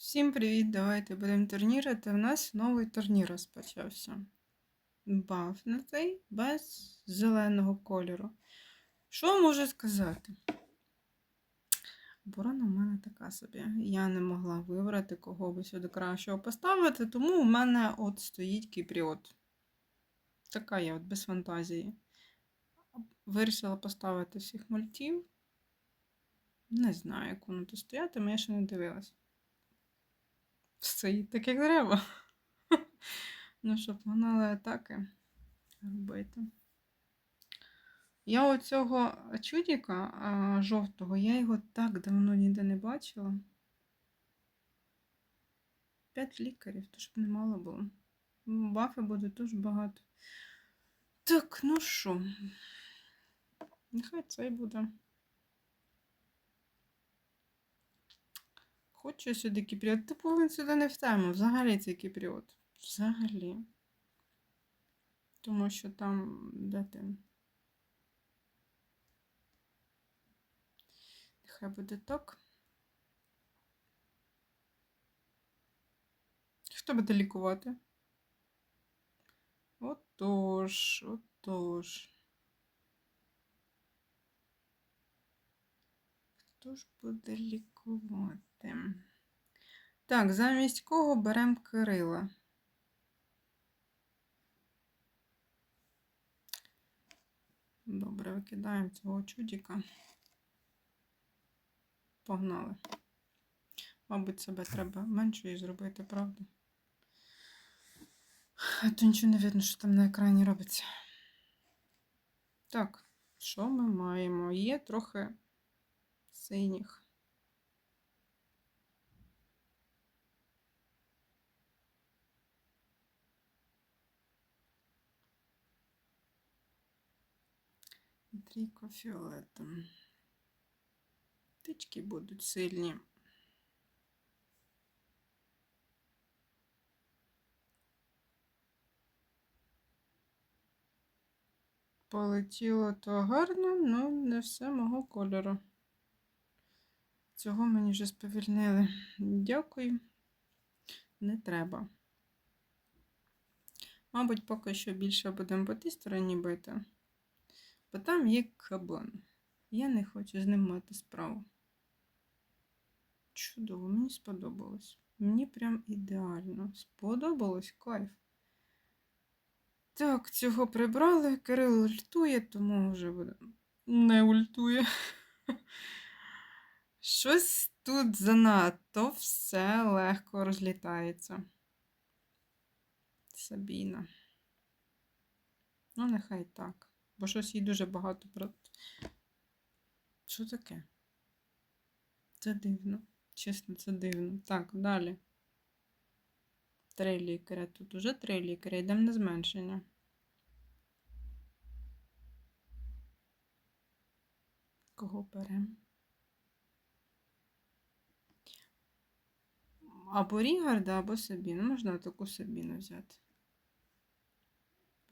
Всім привіт! Давайте будемо турнірити. У нас новий турнір розпочався. Бафнутий без зеленого кольору. Що можу сказати? Оборона в мене така собі. Я не могла вибрати, кого би сюди кращого поставити, тому у мене от стоїть кіпріот. Така я от без фантазії. Вирішила поставити всіх мультів. Не знаю, як воно тут стоятиме, я ще не дивилась. Стоїть так, як треба. Ну що, погнали атаки робити. Я оцього чудіка жовтого, я його так давно ніде не бачила. П'ять лікарів, то ж б не мало було. Бафи буде дуже багато. Так, ну що, нехай це і буде. Хочу сюди кіпріот. Ти повинен сюди не в тему. Взагалі цей кіпріот. Взагалі. Тому що там де ти? Нехай буде так. Хто буде лікувати? Отож, отож. Хто ж буде лікувати? Так, замість кого беремо Кирила? Добре, викидаємо цього чудіка. Погнали. Мабуть, себе треба меншою зробити, правда? А то нічого не видно, що там на екрані робиться. Так, що ми маємо? Є трохи синіх. Трійко фіолетом. Тички будуть сильні. Полетіло то гарно, але не все мого кольору. Цього мені вже сповільнили. Дякую. Не треба. Мабуть, поки що більше будемо по тій стороні бити. Бо там є кабан. Я не хочу з ним мати справу. Чудово, мені сподобалось. Мені прям ідеально. Сподобалось кайф. Так, цього прибрали. Кирил ультує, тому вже буде. Не ультує. Щось тут занадто все легко розлітається. Сабіна. Ну, нехай так. Бо щось їй дуже багато про. Що таке? Це дивно. Чесно, це дивно. Так, далі. Три лікаря. Тут уже три лікаря. Йдемо на зменшення. Кого беремо? Або Рігарда, або Сабіну. Можна таку Сабіну взяти.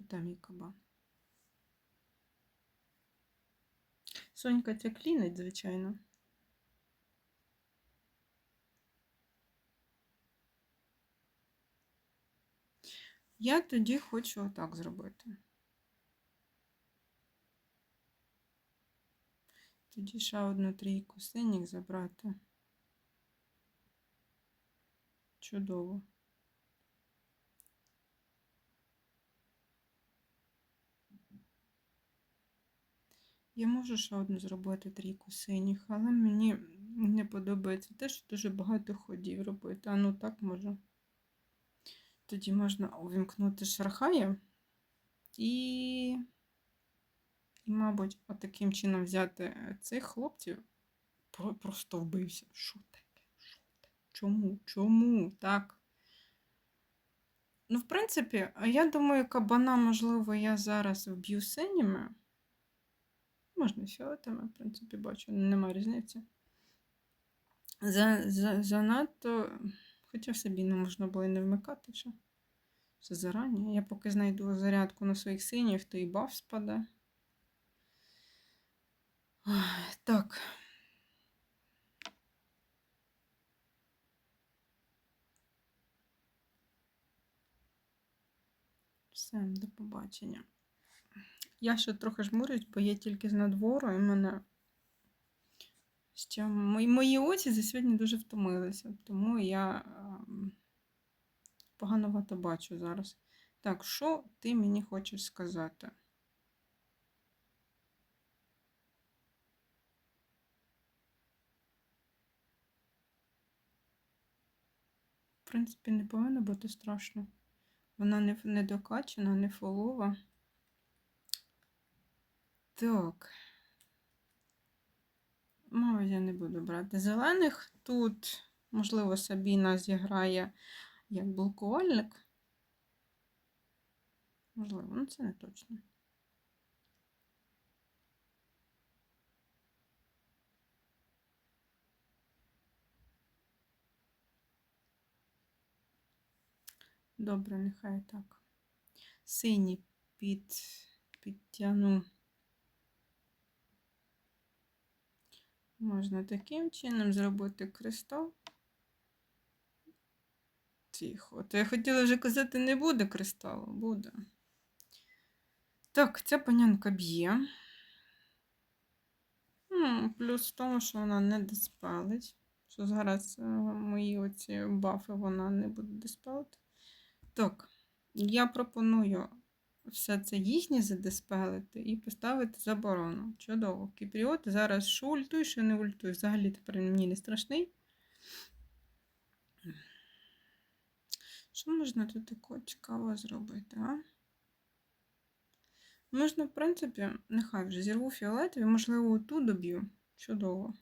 Там є кабан. Сонька ця клінить, звичайно. Я тоді хочу отак зробити. Тоді ще одну трійку синіх забрати. Чудово. Я можу ще одну зробити трійку синіх, але мені не подобається те, що дуже багато ходів робити. А ну так можу. Тоді можна увімкнути шархая і, і мабуть, отаким чином взяти цих хлопців. Просто вбився. Що таке? Чому? Чому? Так? Ну, в принципі, я думаю, кабана, можливо, я зараз вб'ю синіми. Можна фіолетами, в принципі, бачу, нема різниці. За, за, Занадто, хоча собі не можна було і не вмикати ще. Все зарані. Я поки знайду зарядку на своїх синів, то і баф спаде. Так. Все, до побачення. Я ще трохи жмурюсь, бо я тільки з надвору, і мене ще мої, мої очі за сьогодні дуже втомилися, тому я ем, погановато бачу зараз. Так, що ти мені хочеш сказати? В принципі, не повинно бути страшно. Вона не, не докачана, не фолова. Так. Мабуть, я не буду брати зелених. Тут, можливо, Сабіна зіграє як блокувальник. Можливо, ну це не точно. Добре, нехай так. Синій під, підтягну. Можна таким чином зробити кристал. Тихо. То я хотіла вже казати, не буде кристалу, буде. Так, ця панянка б'є. Ну, Плюс в тому, що вона не диспелить. Що зараз е, мої оці бафи вона не буде диспелити. Так, я пропоную все це їхнє задиспелити і поставити заборону. Чудово. Кіпріот зараз що ультуй, що не ультуй. Взагалі тепер мені не страшний. Що можна тут такого цікавого зробити, а? Можна, в принципі, нехай вже зірву фіолетові, можливо, ту доб'ю. Чудово.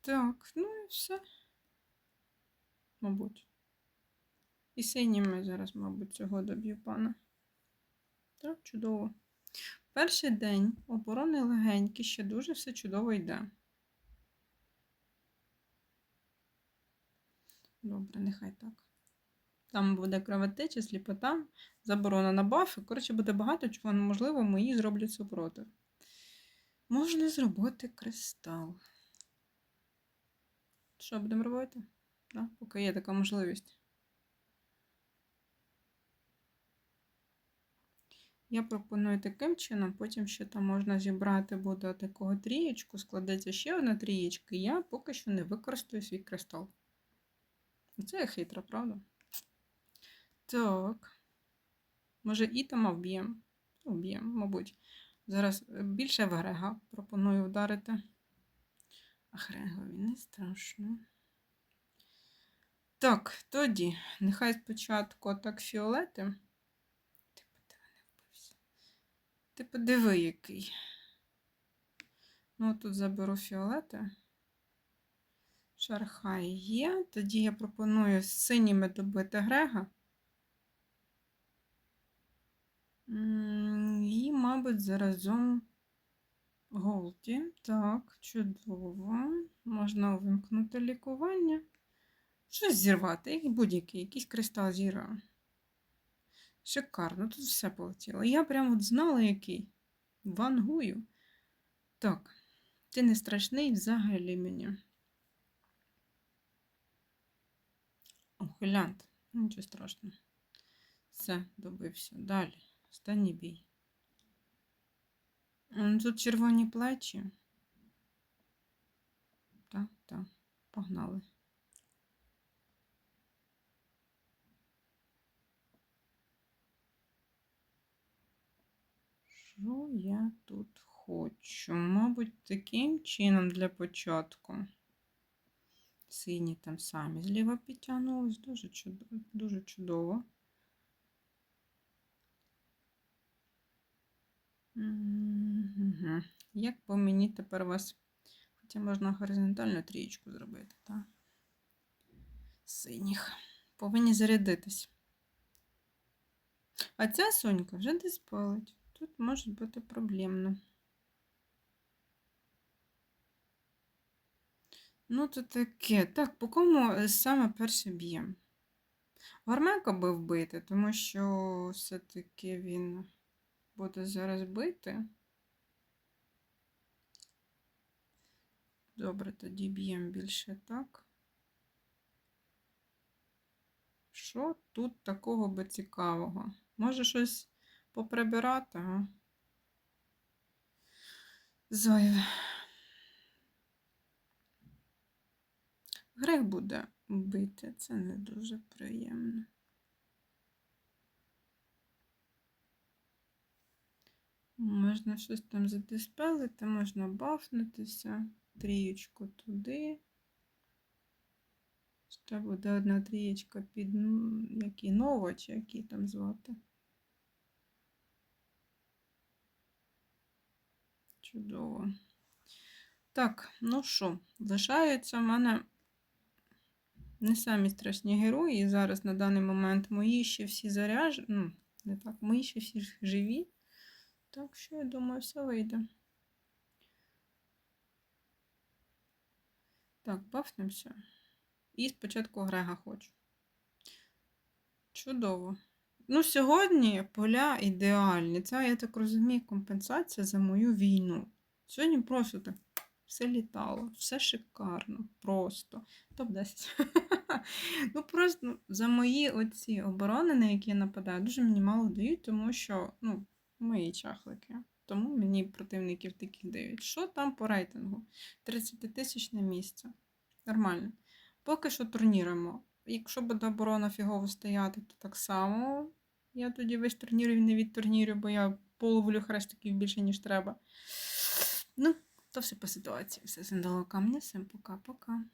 Так, ну і все. Мабуть. І синіми зараз, мабуть, цього доб'ю пана. Так, чудово. Перший день оборони легенький, ще дуже все чудово йде. Добре, нехай так. Там буде кровотеча, сліпота, заборона на бафи. Коротше, буде багато чого, можливо, мої зроблять супротив. Можна зробити кристал. Що будемо робити? Да? Поки є така можливість. Я пропоную таким чином, потім ще там можна зібрати буде такого трієчку, складеться ще одна трієчка, і я поки що не використаю свій кристал. Це я хитра, правда? Так. Може, ітама вб'ємо? Вб'ємо, мабуть. Зараз більше в Грега пропоную вдарити. А Грегові не страшно. Так, тоді, нехай спочатку так фіолети. Ти подиви, який. Ну, тут заберу фіолети. Шархай є. Тоді я пропоную з синіми добити Грега. І, мабуть, заразом Голді. Так, чудово. Можна увімкнути лікування. Щось зірвати, будь-який, якийсь кристал зіра. Шикарно, тут все полетіло. Я прямо от знала, який. Вангую. Так, ти не страшний взагалі мені. Ухилянт. Нічого страшного. Все, добився. Далі. Останній бій. Тут червоні плечі. Так, так, погнали. Що я тут хочу? Мабуть, таким чином для початку. Сині там самі зліва підтягнулись, дуже чудово. Дуже чудово. Угу. Як по мені тепер вас, хоча можна горизонтальну трієчку зробити, так? Синіх. Повинні зарядитись. А ця сонька вже десь палить. Тут може бути проблемно. Ну, то таке. Так, по кому е, саме перше б'є? Гармека би вбити, тому що все-таки він буде зараз бити. Добре, тоді б'ємо більше так. Що тут такого би цікавого? Може щось поприбирати, а? Зайве. Грех буде бити, це не дуже приємно. Можна щось там задиспелити, можна бафнутися, трієчку туди. Ще буде одна трієчка під м, який нова, чи який там звати. Чудово. Так, ну що, лишаються в мене не самі страшні герої. І зараз на даний момент мої ще всі заряжені. Ну, не так, мої ще всі живі. Так що, я думаю, все вийде. Так, бафнемося. І спочатку Грега хочу. Чудово. Ну, сьогодні поля ідеальні. Це, я так розумію, компенсація за мою війну. Сьогодні просто так все літало, все шикарно, просто. Топ-10. ну, просто за мої оці оборони, на які я нападаю, дуже мені мало дають, тому що, ну, мої чахлики. Тому мені противників таких дають. Що там по рейтингу? 30 тисячне місце. Нормально. Поки що турніримо. Якщо буде оборона фігово стояти, то так само. Я тоді весь турнір не від турнірів, бо я половлю хрестиків більше, ніж треба. Ну, то все по ситуації. Все з камня. Всім пока-пока.